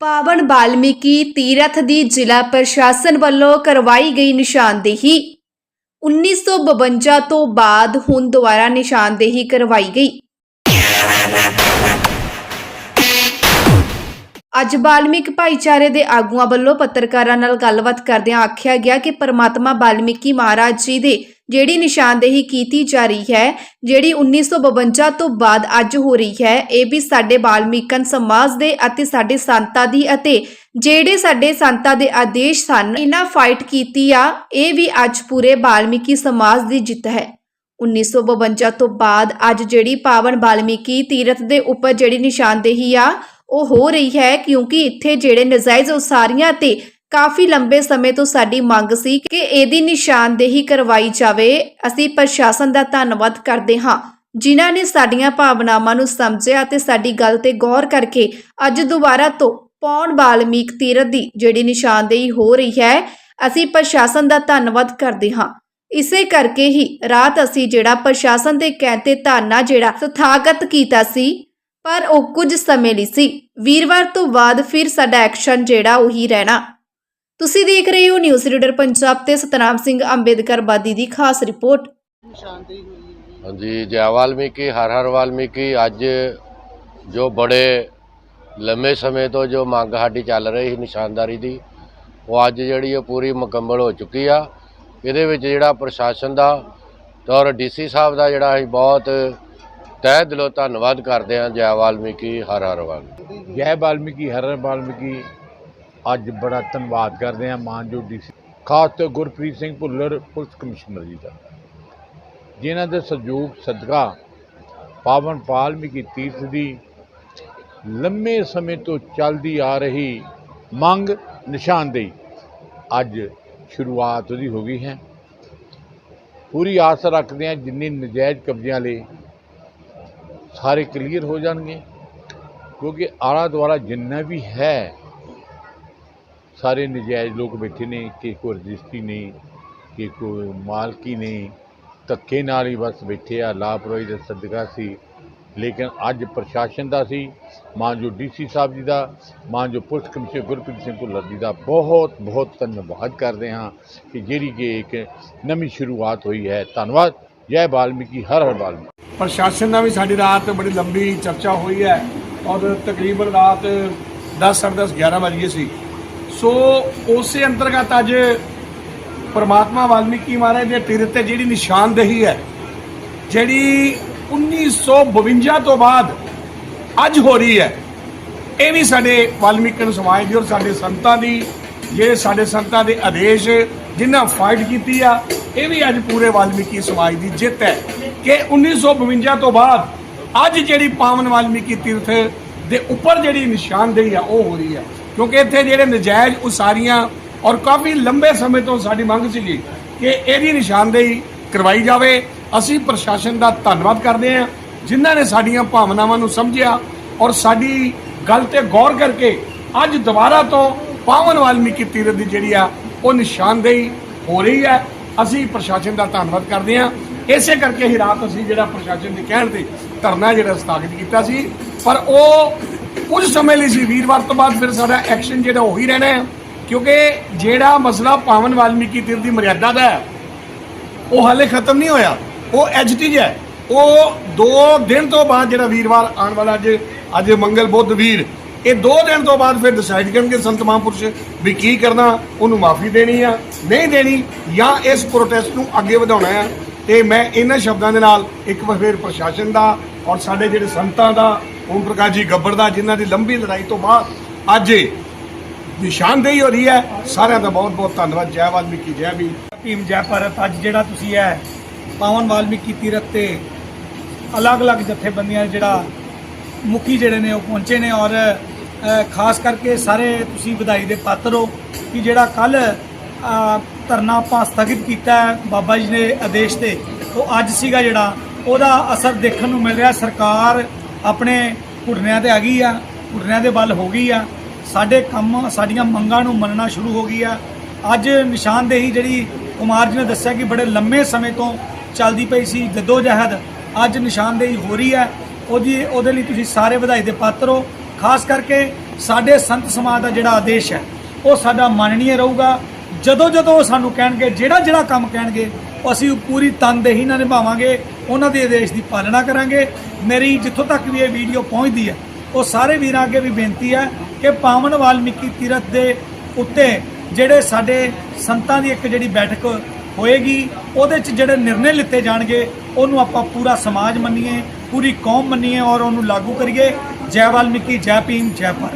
ਪਾਵਨ ਬਾਲਮੀਕੀ ਤੀਰਥ ਦੀ ਜ਼ਿਲ੍ਹਾ ਪ੍ਰਸ਼ਾਸਨ ਵੱਲੋਂ ਕਰਵਾਈ ਗਈ ਨਿਸ਼ਾਨਦੇਹੀ। 1952 ਤੋਂ ਬਾਅਦ ਹੁਣ ਦੁਬਾਰਾ ਨਿਸ਼ਾਨਦੇਹੀ ਕਰਵਾਈ ਗਈ। ਅੱਜ ਬਾਲਮਿਕ ਭਾਈਚਾਰੇ ਦੇ ਆਗੂਆਂ ਵੱਲੋਂ ਪੱਤਰਕਾਰਾਂ ਨਾਲ ਗੱਲਬਾਤ ਕਰਦਿਆਂ ਆਖਿਆ ਗਿਆ ਕਿ ਪਰਮਾਤਮਾ ਬਾਲਮੀਕੀ ਮਹਾਰਾਜ ਜੀ ਦੇ ਜਿਹੜੀ ਨਿਸ਼ਾਨਦੇਹੀ ਕੀਤੀ ਜਾ ਰਹੀ ਹੈ, ਜਿਹੜੀ 1952 ਤੋਂ ਬਾਅਦ ਅੱਜ ਹੋ ਰਹੀ ਹੈ, ਇਹ ਵੀ ਸਾਡੇ ਬਾਲਮੀਕਨ ਸਮਾਜ ਦੇ ਅਤੇ ਸਾਡੇ ਸੰਤਾਂ ਦੀ ਅਤੇ ਜਿਹੜੇ ਸਾਡੇ ਸੰਤਾਂ ਦੇ ਆਦੇਸ਼ ਸਨ, ਇਹਨਾਂ ਫਾਈਟ ਕੀਤੀ ਆ, ਇਹ ਵੀ ਅੱਜ ਪੂਰੇ ਬਾਲਮੀਕੀ ਸਮਾਜ ਦੀ ਜਿੱਤ ਹੈ। 1952 ਤੋਂ ਬਾਅਦ ਅੱਜ ਜਿਹੜੀ ਪਾਵਨ ਬਾਲਮੀਕੀ ਤੀਰਥ ਦੇ ਉੱਪਰ ਜਿਹੜੀ ਨਿਸ਼ਾਨਦੇਹੀ ਆ, ਉਹ ਹੋ ਰਹੀ ਹੈ ਕਿਉਂਕਿ ਇੱਥੇ ਜਿਹੜੇ ਨਜਾਇਜ਼ ਉਸਾਰੀਆਂ ਤੇ ਕਾਫੀ ਲੰਬੇ ਸਮੇਂ ਤੋਂ ਸਾਡੀ ਮੰਗ ਸੀ ਕਿ ਇਹਦੀ ਨਿਸ਼ਾਨਦੇਹੀ ਕਰਵਾਈ ਜਾਵੇ। ਅਸੀਂ ਪ੍ਰਸ਼ਾਸਨ ਦਾ ਧੰਨਵਾਦ ਕਰਦੇ ਹਾਂ, ਜਿਨ੍ਹਾਂ ਨੇ ਸਾਡੀਆਂ ਭਾਵਨਾਵਾਂ ਨੂੰ ਸਮਝਿਆ ਤੇ ਸਾਡੀ ਗੱਲ ਤੇ ਗੌਰ ਕਰਕੇ ਅੱਜ ਦੁਬਾਰਾ ਤੋਂ ਪੌਣ ਬਾਲਮੀਕ ਤੀਰਥ ਦੀ ਜਿਹੜੀ ਨਿਸ਼ਾਨਦੇਹੀ ਹੋ ਰਹੀ ਹੈ, ਅਸੀਂ ਪ੍ਰਸ਼ਾਸਨ ਦਾ ਧੰਨਵਾਦ ਕਰਦੇ ਹਾਂ। ਇਸੇ ਕਰਕੇ ਹੀ ਰਾਤ ਅਸੀਂ ਜਿਹੜਾ ਪ੍ਰਸ਼ਾਸਨ ਦੇ ਕਹਿੰਦੇ ਧਰਨਾ ਜਿਹੜਾ ਸਥਾਗਤ ਕੀਤਾ ਸੀ, ਪਰ ਉਹ ਕੁਝ ਸਮੇਂ ਲਈ ਸੀ। ਵੀਰਵਾਰ ਤੋਂ ਬਾਅਦ ਫਿਰ ਸਾਡਾ ਐਕਸ਼ਨ ਜਿਹੜਾ ਉਹੀ ਰਹਿਣਾ। ਤੁਸੀਂ ਦੇਖ ਰਹੇ ਹੋ ਨਿਊਜ਼ ਰੀਡਰ ਪੰਜਾਬ ਤੇ ਸਤਨਾਮ ਸਿੰਘ ਅੰਬੇਦਕਰ ਬਾਦੀ ਦੀ ਖਾਸ ਰਿਪੋਰਟ। ਹਾਂਜੀ ਜੈ ਵਾਲਮੀਕੀ ਹਰ ਹਰ ਵਾਲਮੀਕੀ। ਅੱਜ ਜੋ ਬੜੇ ਲੰਮੇ ਸਮੇਂ ਤੋਂ ਜੋ ਮੰਗ ਸਾਡੀ ਚੱਲ ਰਹੀ ਸੀ ਨਿਸ਼ਾਨਦਾਰੀ ਦੀ ਉਹ ਅੱਜ ਜਿਹੜੀ ਉਹ ਪੂਰੀ ਮੁਕੰਮਲ ਹੋ ਚੁੱਕੀ ਆ। ਇਹਦੇ ਵਿੱਚ ਜਿਹੜਾ ਪ੍ਰਸ਼ਾਸਨ ਦਾ ਔਰ ਡੀਸੀ ਸਾਹਿਬ ਦਾ ਜਿਹੜਾ ਅਸੀਂ ਬਹੁਤ ਤਹਿ ਦਿਲੋਂ ਧੰਨਵਾਦ ਕਰਦੇ ਹਾਂ ਜੈ ਵਾਲਮੀਕੀ ਹਰ ਹਰ ਵਾਲਮੀਕੀ। ਜੈ ਬਾਲਮੀਕੀ ਹਰ ਹਰ ਬਾਲਮੀਕੀ ਅੱਜ ਬੜਾ ਧੰਨਵਾਦ ਕਰਦੇ ਹਾਂ ਮਾਨਯੋਗ ਡੀਸੀ ਖਾਸ ਤੌਰ ਗੁਰਪ੍ਰੀਤ ਸਿੰਘ ਭੁੱਲਰ, ਪੁਲਿਸ ਕਮਿਸ਼ਨਰ ਜੀ ਦਾ। ਜਿਨ੍ਹਾਂ ਦੇ ਸਹਿਯੋਗ, ਸਦਕਾ ਪਾਵਨ ਬਾਲਮੀਕੀ ਤੀਰਥ ਦੀ, ਲੰਮੇ ਸਮੇਂ ਤੋਂ ਚੱਲਦੀ ਆ ਰਹੀ ਮੰਗ, ਨਿਸ਼ਾਨਦੇਹੀ ਅੱਜ ਸ਼ੁਰੂਆਤ ਉਹਦੀ ਹੋ ਗਈ ਹੈ। ਪੂਰੀ ਆਸ ਰੱਖਦੇ ਹਾਂ ਜਿੰਨੇ ਨਜਾਇਜ਼ ਕਬਜ਼ਿਆਂ ਲਈ ਸਾਰੇ ਕਲੀਅਰ ਹੋ ਜਾਣਗੇ, ਕਿਉਂਕਿ ਆਲਾ ਦੁਆਲਾ ਜਿੰਨਾ ਵੀ ਹੈ ਸਾਰੇ ਨਜਾਇਜ਼ ਲੋਕ ਬੈਠੇ ਨੇ, ਕਿ ਕੋਈ ਰਜਿਸਟਰੀ ਨਹੀਂ, ਕਿ ਕੋਈ ਮਾਲਕੀ ਨਹੀਂ, ਧੱਕੇ ਨਾਲ ਹੀ ਬਸ ਬੈਠੇ ਆ, ਲਾਪਰਵਾਹੀ ਦਾ ਸਦਕਾ ਸੀ। ਲੇਕਿਨ ਅੱਜ ਪ੍ਰਸ਼ਾਸਨ ਦਾ ਸੀ, ਮਾਂ ਮਾਨਯੋਗ ਡੀਸੀ ਸਾਹਿਬ ਜੀ ਦਾ, ਮਾਂ ਜੋ ਪੁਲਿਸ ਕਮਿਸ਼ਨਰ ਗੁਰਪ੍ਰੀਤ ਸਿੰਘ ਭੁੱਲਰ ਜੀ ਦਾ, ਬਹੁਤ ਬਹੁਤ ਧੰਨਵਾਦ ਕਰਦੇ ਹਾਂ ਕਿ ਜਿਹੜੀ ਕਿ ਇੱਕ ਨਵੀਂ ਸ਼ੁਰੂਆਤ ਹੋਈ ਹੈ। ਧੰਨਵਾਦ। ਜੈ ਬਾਲਮੀਕੀ, ਹਰ ਹਰ ਬਾਲਮੀਕੀ। ਪ੍ਰਸ਼ਾਸਨ ਨਾਲ ਵੀ ਸਾਡੀ ਰਾਤ ਬੜੀ ਲੰਬੀ ਚਰਚਾ ਹੋਈ ਹੈ ਔਰ ਤਕਰੀਬਨ ਰਾਤ 10 10 11 ਵਜੇ ਸੀ। ਸੋ ਉਸੇ ਅੰਤਰਗਤ ਅੱਜ ਪਰਮਾਤਮਾ ਵਾਲਮੀਕੀ ਮਹਾਰਾਜ ਦੇ ਤੀਰਥ ਤੇ ਜਿਹੜੀ ਨਿਸ਼ਾਨਦੇਹੀ ਹੈ, ਜਿਹੜੀ 1952 ਤੋਂ ਬਾਅਦ ਅੱਜ ਹੋ ਰਹੀ ਹੈ, ਇਹ ਵੀ ਸਾਡੇ ਵਾਲਮੀਕਨ ਸਮਾਜ ਦੀ ਔਰ ਸਾਡੇ ਸੰਤਾਂ ਦੀ, ਜਿਹੜੇ ਸਾਡੇ ਸੰਤਾਂ ਦੇ ਆਦੇਸ਼ ਜਿਨ੍ਹਾਂ ਫਾਈਟ ਕੀਤੀ ਆ, ਇਹ ਵੀ ਅੱਜ ਪੂਰੇ ਵਾਲਮੀਕੀ ਸਮਾਜ ਦੀ ਜਿੱਤ ਹੈ ਕਿ 1952 ਤੋਂ ਬਾਅਦ ਅੱਜ ਜਿਹੜੀ ਪਾਵਨ ਵਾਲਮੀਕੀ ਤੀਰਥ ਦੇ ਉੱਪਰ ਜਿਹੜੀ ਨਿਸ਼ਾਨਦੇਹੀ ਆ, ਉਹ ਹੋ ਰਹੀ ਹੈ। ਕਿਉਂਕਿ ਇੱਥੇ ਜਿਹੜੇ ਨਜਾਇਜ਼ ਉਸਾਰੀਆਂ ਔਰ ਕਾਫੀ ਲੰਬੇ ਸਮੇਂ ਤੋਂ ਸਾਡੀ ਮੰਗ ਸੀਗੀ ਕਿ ਇਹਦੀ ਨਿਸ਼ਾਨਦੇਹੀ ਕਰਵਾਈ ਜਾਵੇ, ਅਸੀਂ ਪ੍ਰਸ਼ਾਸਨ ਦਾ ਧੰਨਵਾਦ ਕਰਦੇ ਹਾਂ, ਜਿਨ੍ਹਾਂ ਨੇ ਸਾਡੀਆਂ ਭਾਵਨਾਵਾਂ ਨੂੰ ਸਮਝਿਆ ਔਰ ਸਾਡੀ ਗੱਲ ਤੇ ਗੌਰ ਕਰਕੇ ਅੱਜ ਦੁਬਾਰਾ ਤੋਂ ਪਾਵਨ ਵਾਲਮੀਕੀ ਤੀਰਥ ਦੀ ਜਿਹੜੀ ਆ, ਉਹ ਨਿਸ਼ਾਨਦੇਹੀ ਹੋ ਰਹੀ ਹੈ। ਅਸੀਂ ਪ੍ਰਸ਼ਾਸਨ ਦਾ ਧੰਨਵਾਦ ਕਰਦੇ ਹਾਂ। ਇਸੇ ਕਰਕੇ ਹੀ ਰਾਤ ਅਸੀਂ ਜਿਹੜਾ ਪ੍ਰਸ਼ਾਸਨ ਦੇ ਕਹਿਣ ਤੇ ਧਰਨਾ ਜਿਹੜਾ ਸਥਾਪਿਤ ਕੀਤਾ ਸੀ, ਪਰ ਉਹ ਕੁਝ ਸਮੇਂ ਲਈ ਸੀ, ਵੀਰਵਾਰ ਤੋਂ ਬਾਅਦ ਫਿਰ ਸਾਡਾ ਐਕਸ਼ਨ ਜਿਹੜਾ ਉਹ ਹੀ ਰਹਿਣਾ ਹੈ। ਕਿਉਂਕਿ ਜਿਹੜਾ ਮਸਲਾ ਪਾਵਨ ਵਾਲਮੀਕੀ ਤੀਰਥ ਦੀ ਮਰਿਆਦਾ ਦਾ ਹੈ, ਉਹ ਹਾਲੇ ਖਤਮ ਨਹੀਂ ਹੋਇਆ। ਉਹ ਐਜਟੀਜ ਹੈ। ਉਹ 2 ਦਿਨ ਤੋਂ ਬਾਅਦ ਜਿਹੜਾ ਵੀਰਵਾਰ ਆਉਣ ਵਾਲਾ ਅੱਜ ਅੱਜ ਮੰਗਲ ਬੁੱਧ ਵੀਰ, ਇਹ 2 ਦਿਨ ਤੋਂ ਬਾਅਦ ਫਿਰ ਡਿਸਾਈਡ ਕਰਨਗੇ ਸੰਤ ਮਹਾਂਪੁਰਸ਼ ਵੀ ਕੀ ਕਰਨਾ, ਉਹਨੂੰ ਮਾਫੀ ਦੇਣੀ ਆ, ਨਹੀਂ ਦੇਣੀ, ਜਾਂ ਇਸ ਪ੍ਰੋਟੈਸਟ ਨੂੰ ਅੱਗੇ ਵਧਾਉਣਾ ਆ। ਤੇ ਮੈਂ ਇਹਨਾਂ ਸ਼ਬਦਾਂ ਦੇ ਨਾਲ ਇੱਕ ਵਾਰ ਫਿਰ ਪ੍ਰਸ਼ਾਸਨ ਦਾ ਔਰ ਸਾਡੇ ਜਿਹੜੇ ਸੰਤਾਂ ਦਾ ਓਮ ਪ੍ਰਕਾਸ਼ ਜੀ ਗੱਬਰ ਦਾ ਜਿਨ੍ਹਾਂ ਦੀ ਲੰਬੀ ਲੜਾਈ ਤੋਂ ਬਾਅਦ ਅੱਜ ਇਹ ਨਿਸ਼ਾਨਦੇਹੀ ਹੋ ਰਹੀ ਹੈ। ਸਾਰਿਆਂ ਦਾ ਬਹੁਤ ਬਹੁਤ ਧੰਨਵਾਦ। ਜੈ ਵਾਲਮੀਕੀ, ਜੈ ਵੀ ਭੀਮ, ਜੈ ਭਾਰਤ। ਅੱਜ ਜਿਹੜਾ ਤੁਸੀਂ ਹੈ, ਪਾਵਨ ਵਾਲਮੀਕੀ ਤੀਰਥ ਤੇ ਅਲੱਗ-ਅਲੱਗ ਜਥੇਬੰਦੀਆਂ ਜਿਹੜਾ ਮੁਖੀ ਜਿਹੜੇ ਨੇ ਉਹ ਪਹੁੰਚੇ ਨੇ ਔਰ ਖਾਸ ਕਰਕੇ ਸਾਰੇ ਤੁਸੀਂ ਵਧਾਈ ਦੇ ਪਾਤਰ ਹੋ ਕਿ ਜਿਹੜਾ ਕੱਲ ਧਰਨਾ ਆਪਾਂ ਸਥਗਿਤ ਕੀਤਾ ਬਾਬਾ ਜੀ ਨੇ ਆਦੇਸ਼ ਤੇ, ਉਹ ਅੱਜ ਸੀਗਾ ਜਿਹੜਾ। ਉਹਦਾ ਅਸਰ ਦੇਖਣ ਨੂੰ ਮਿਲ ਰਿਹਾ। ਸਰਕਾਰ ਆਪਣੇ ਘੁਟਨਿਆਂ ਤੇ ਆ ਗਈ ਆ, ਘੁਟਨਿਆਂ ਦੇ ਵੱਲ ਹੋ ਗਈ ਆ। ਸਾਡੇ ਕੰਮ, ਸਾਡੀਆਂ ਮੰਗਾਂ ਨੂੰ ਮੰਨਣਾ ਸ਼ੁਰੂ ਹੋ ਗਈ ਆ। ਅੱਜ ਨਿਸ਼ਾਨਦੇਹੀ ਜਿਹੜੀ ਕੁਮਾਰ ਜੀ ਨੇ ਦੱਸਿਆ ਕਿ ਬੜੇ ਲੰਮੇ ਸਮੇਂ ਤੋਂ ਚੱਲਦੀ ਪਈ ਸੀ ਜੱਦੋ ਜਹਿਦ ਅੱਜ ਨਿਸ਼ਾਨਦੇਹੀ ਹੋ ਰਹੀ ਹੈ ਉਹਦੀ ਉਹਦੇ ਲਈ ਤੁਸੀਂ ਸਾਰੇ ਵਧਾਈ ਦੇ ਪਾਤਰ ਹੋ। ਖਾਸ ਕਰਕੇ ਸਾਡੇ ਸੰਤ ਸਮਾਜ ਦਾ ਜਿਹੜਾ ਆਦੇਸ਼ ਹੈ, ਉਹ ਸਾਡਾ ਮੰਨਣੀਏ ਰਹੂਗਾ। ਜਦੋਂ ਜਦੋਂ ਉਹ ਸਾਨੂੰ ਕਹਿਣਗੇ ਜਿਹੜਾ ਜਿਹੜਾ ਕੰਮ ਕਹਿਣਗੇ, ਅਸੀਂ ਪੂਰੀ ਤਨਦੇਹੀ ਨਾਲ ਨਿਭਾਵਾਂਗੇ। ਉਹਨਾਂ ਦੇ ਆਦੇਸ਼ ਦੀ ਪਾਲਣਾ ਕਰਾਂਗੇ। ਮੇਰੀ ਜਿੱਥੋਂ ਤੱਕ ਵੀ ਇਹ ਵੀਡੀਓ ਪਹੁੰਚਦੀ ਹੈ, ਉਹ ਸਾਰੇ ਵੀਰਾਂ ਅੱਗੇ ਵੀ ਬੇਨਤੀ ਹੈ ਕਿ ਪਾਵਨ ਵਾਲਮੀਕੀ ਤੀਰਥ ਦੇ ਉੱਤੇ ਜਿਹੜੇ ਸਾਡੇ ਸੰਤਾਂ ਦੀ ਇੱਕ ਜਿਹੜੀ ਬੈਠਕ ਹੋਏਗੀ, ਉਹਦੇ 'ਚ ਜਿਹੜੇ ਨਿਰਣੇ ਲਿੱਤੇ ਜਾਣਗੇ, ਉਹਨੂੰ ਆਪਾਂ ਪੂਰਾ ਸਮਾਜ ਮੰਨੀਏ, ਪੂਰੀ ਕੌਮ ਮੰਨੀਏ ਔਰ ਉਹਨੂੰ ਲਾਗੂ ਕਰੀਏ। ਜੈ ਵਾਲਮੀਕੀ, ਜੈ ਭੀਮ, ਜੈ ਭਾਰਤ।